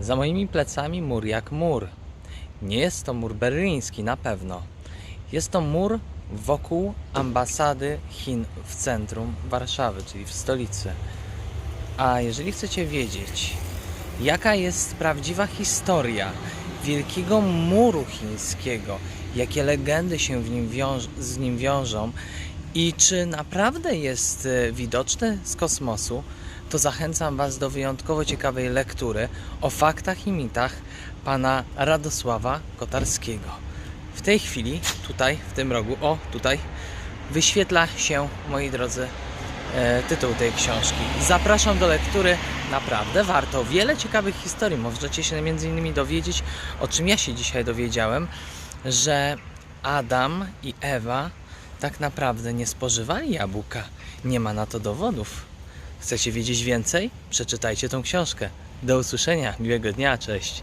Za moimi plecami mur jak mur. Nie jest to mur berliński na pewno. Jest to mur wokół ambasady Chin w centrum Warszawy, czyli w stolicy. A jeżeli chcecie wiedzieć, jaka jest prawdziwa historia wielkiego muru chińskiego, jakie legendy się nim wiąż- z nim wiążą i czy naprawdę jest e, widoczny z kosmosu, to zachęcam Was do wyjątkowo ciekawej lektury o faktach i mitach pana Radosława Kotarskiego. W tej chwili, tutaj, w tym rogu, o tutaj, wyświetla się, moi drodzy, e, tytuł tej książki. Zapraszam do lektury, naprawdę warto. Wiele ciekawych historii możecie się innymi dowiedzieć, o czym ja się dzisiaj dowiedziałem, że Adam i Ewa tak naprawdę nie spożywali jabłka. Nie ma na to dowodów. Chcecie wiedzieć więcej? Przeczytajcie tą książkę. Do usłyszenia, miłego dnia, cześć.